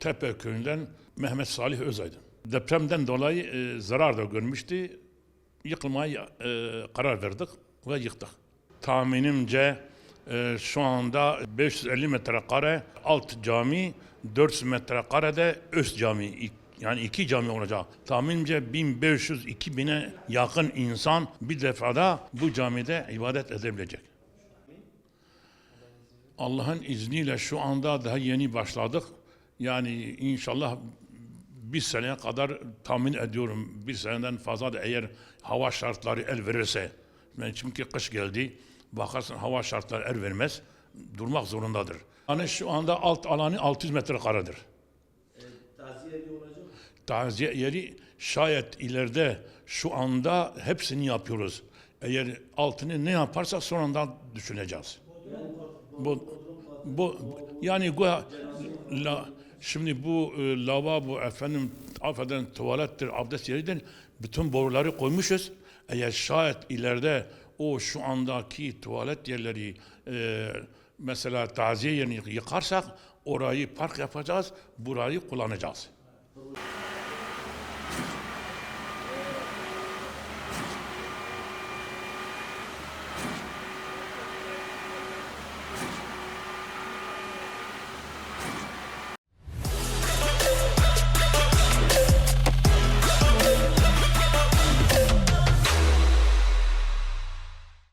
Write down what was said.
Tepe köyünden Mehmet Salih Özaydın. Depremden dolayı e, zarar da görmüştü. Yıkılmaya e, karar verdik ve yıktık. Tahminimce e, şu anda 550 metrekare alt cami, 400 metrekarede üst cami yani iki cami olacak. Tahminimce 1500-2000'e yakın insan bir defada bu camide ibadet edebilecek. Allah'ın izniyle şu anda daha yeni başladık. Yani inşallah bir seneye kadar tahmin ediyorum. Bir seneden fazla da eğer hava şartları el verirse. Çünkü kış geldi. Bakarsın hava şartları el vermez. Durmak zorundadır. Yani şu anda alt alanı 600 metrekaredir. Taziye evi olacak mı? Taziye yeri şayet ileride şu anda hepsini yapıyoruz. Eğer altını ne yaparsak sonradan düşüneceğiz. Bu, bu yani bu la, şimdi bu e, lavabo efendim affeden tuvalettir, abdest yeridir. Bütün boruları koymuşuz. Eğer şayet ileride o şu andaki tuvalet yerleri e, mesela taziye yerini yıkarsak orayı park yapacağız, burayı kullanacağız.